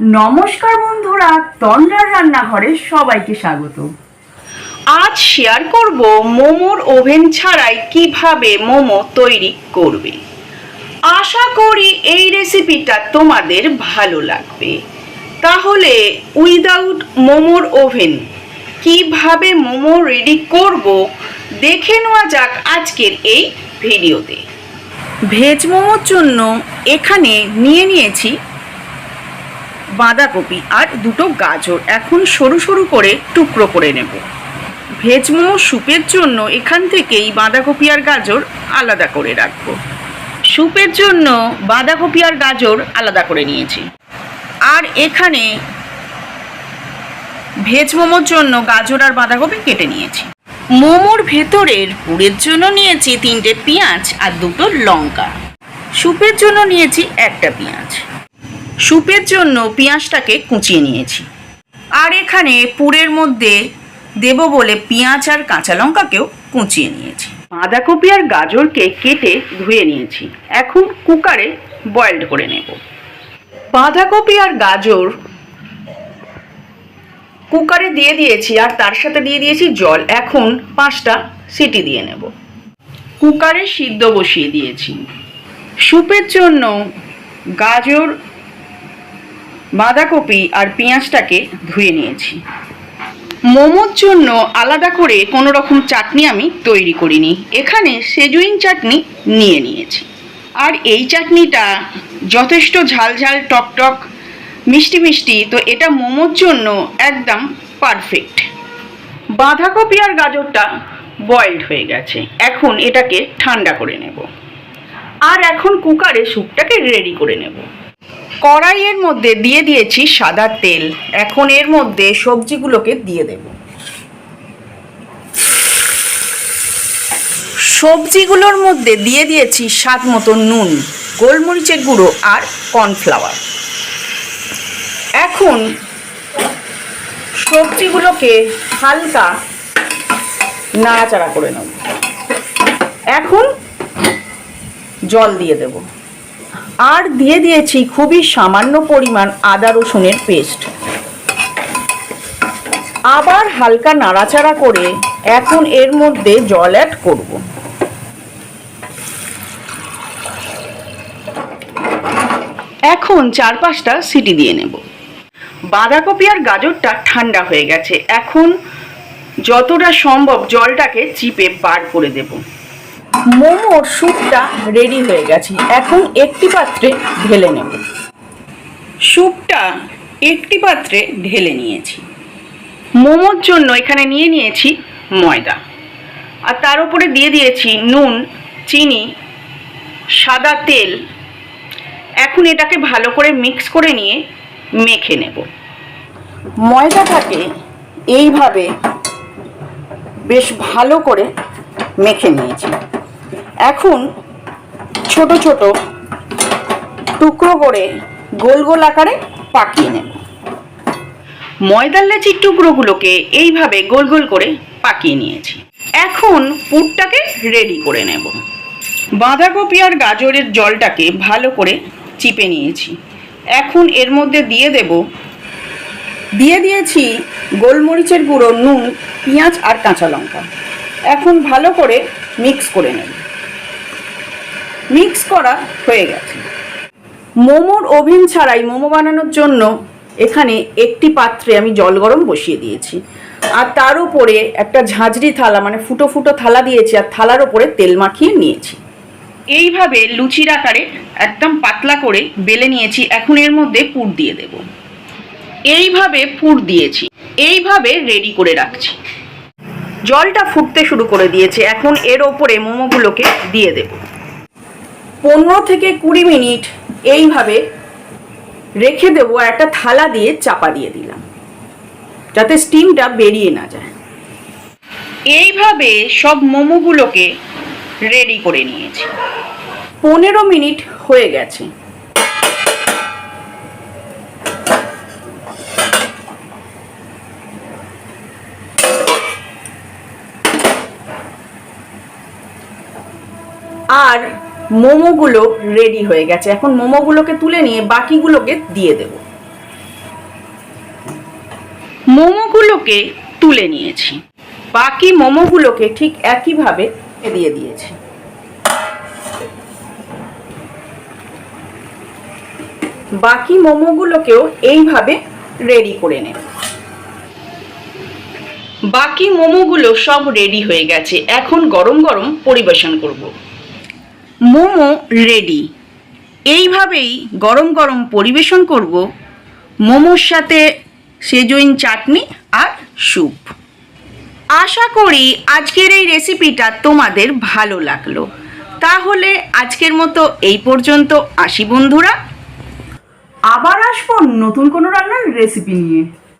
নমস্কার বন্ধুরা তন্দ্রার রান্নাঘরে সবাইকে স্বাগত। আজ শেয়ার করব মোমোর ওভেন ছাড়াই কীভাবে মোমো তৈরি করবে। আশা করি এই রেসিপিটা তোমাদের ভালো লাগবে। তাহলে উইদাউট মোমোর ওভেন কীভাবে মোমো রেডি করব দেখে নেওয়া যাক আজকের এই ভিডিওতে ভেজ মোমোর জন্য এখানে নিয়ে নিয়েছি বাঁধাকপি আর দুটো গাজর। এখন সরু সরু করে টুকরো করে নেব। ভেজ মোমো স্যুপের জন্য এখান থেকেই বাঁধাকপি আর গাজর আলাদা করে রাখব। স্যুপের জন্য বাঁধাকপি আর গাজর আলাদা করে নিয়েছি। আর এখানে ভেজ মোমোর জন্য গাজর আর বাঁধাকপি কেটে নিয়েছি। মোমোর ভেতরের পুরের জন্য নিয়েছি তিনটে পেঁয়াজ আর দুটো লঙ্কা। স্যুপের জন্য নিয়েছি একটা পেঁয়াজ। স্যুপের জন্য পেঁয়াজটাকে কুচিয়ে নিয়েছি। আর এখানে পুরের মধ্যে দেব বলে পেঁয়াজ আর কাঁচা লঙ্কাকেও কুচিয়ে নিয়েছি। বাঁধাকপি আর গাজরকে কেটে ধুয়ে নিয়েছি। এখন কুকারে বয়েলড করে নেব। বাঁধাকপি আর গাজর কুকারে দিয়ে দিয়েছি আর তার সাথে দিয়ে দিয়েছি জল। এখন পাঁচটা সিটি দিয়ে নেব। কুকারে সিদ্ধ বসিয়ে দিয়েছি। স্যুপের জন্য গাজর বাঁধাকপি আর পেঁয়াজটাকে ধুয়ে নিয়েছি। মোমোর জন্য আলাদা করে কোনো রকম চাটনি আমি তৈরি করিনি। এখানে সেজুইন চাটনি নিয়ে নিয়েছি। আর এই চাটনিটা যথেষ্ট ঝাল ঝাল, টক টক, মিষ্টি মিষ্টি, তো এটা মোমোর জন্য একদম পারফেক্ট। বাঁধাকপি আর গাজরটা বয়েলড হয়ে গেছে। এখন এটাকে ঠান্ডা করে নেব। আর এখন কুকারে স্যুপটাকে রেডি করে নেব। কড়াইয়ের মধ্যে দিয়ে দিয়েছি সাদা তেল। এখন এর মধ্যে সবজিগুলোকে দিয়ে দেব। সবজিগুলোর মধ্যে দিয়ে দিয়েছি স্বাদ মতো নুন, গোলমরিচের গুঁড়ো আর কর্নফ্লাওয়ার। এখন সবজিগুলোকে হালকা নাড়াচাড়া করে নেব। এখন জল দিয়ে দেবো। আর দিয়ে দিয়েছি খুবই সামান্য পরিমাণ আদা রসুনের পেস্ট। আবার হালকা নাড়াচাড়া করে এখন এর মধ্যে জল অ্যাড করব। এখন চার পাঁচটা সিটি দিয়ে নেব। বাঁধাকপি আর গাজরটা ঠান্ডা হয়ে গেছে। এখন যতটা সম্ভব জলটাকে চিপে বার করে দেবো। মোমোর স্যুপটা রেডি হয়ে গেছে। এখন একটি পাত্রে ঢেলে নেব। স্যুপটা একটি পাত্রে ঢেলে নিয়েছি। মোমোর জন্য এখানে নিয়ে নিয়েছি ময়দা। আর তার উপরে দিয়ে দিয়েছি নুন, চিনি, সাদা তেল। এখন এটাকে ভালো করে মিক্স করে নিয়ে মেখে নেব। ময়দাটাকে এইভাবে বেশ ভালো করে মেখে নিয়েছি। এখন ছোট ছোট টুকরো করে গোল গোল আকারে পাকিয়ে নেব। ময়দার লেচির টুকরোগুলোকে এইভাবে গোল গোল করে পাকিয়ে নিয়েছি। এখন পুরটাকে রেডি করে নেব। বাঁধাকপি আর গাজরের জলটাকে ভালো করে চিপে নিয়েছি। এখন এর মধ্যে দিয়ে দেব দিয়ে দিয়েছি গোলমরিচের গুঁড়ো নুন পেঁয়াজ আর কাঁচা লঙ্কা। এখন ভালো করে মিক্স করে নেব। মিক্স করা হয়ে গেছে। মোমোর ওভেন ছাড়াই মোমো বানানোর জন্য এখানে একটি পাত্রে আমি জল গরম বসিয়ে দিয়েছি। আর তার উপরে একটা ঝাঁঝরি থালা মানে ফুটো ফুটো থালা দিয়েছি আর থালার উপরে তেল মাখিয়ে নিয়েছি। এইভাবে লুচির আকারে একদম পাতলা করে বেলে নিয়েছি। এখন এর মধ্যে পুর দিয়ে দেব। এইভাবে পুর দিয়েছি। এইভাবে রেডি করে রাখছি। জলটা ফুটতে শুরু করে দিয়েছে। এখন এর ওপরে মোমোগুলোকে দিয়ে দেব। পনেরো থেকে কুড়ি মিনিট এইভাবে রেখে দেবো একটা থালা দিয়ে চাপা দিয়ে দিলাম, যাতে স্টিমটা বেরিয়ে না যায়। এইভাবে সব মোমোগুলোকে রেডি করে নিয়েছি। পনেরো মিনিট হয়ে গেছে। আর মোমোগুলো রেডি হয়ে গেছে। এখন মোমোগুলোকে তুলে নিয়ে বাকিগুলোকে দিয়ে দেব। মোমোগুলোকে তুলে নিয়েছি। বাকি মোমোগুলোকে ঠিক একইভাবে দিয়ে দিয়েছি। বাকি মোমোগুলোকেও এইভাবে রেডি করে নেব। বাকি মোমোগুলো সব রেডি হয়ে গেছে। এখন গরম গরম পরিবেশন করব। মোমো রেডি এইভাবেই গরম গরম পরিবেশন করব মোমোর সাথে সেজইন চাটনি আর স্যুপ। আশা করি আজকের এই রেসিপিটা তোমাদের ভালো লাগল। তাহলে আজকের মতো এই পর্যন্ত আসি বন্ধুরা। আবার আসব নতুন কোনো রান্নার রেসিপি নিয়ে।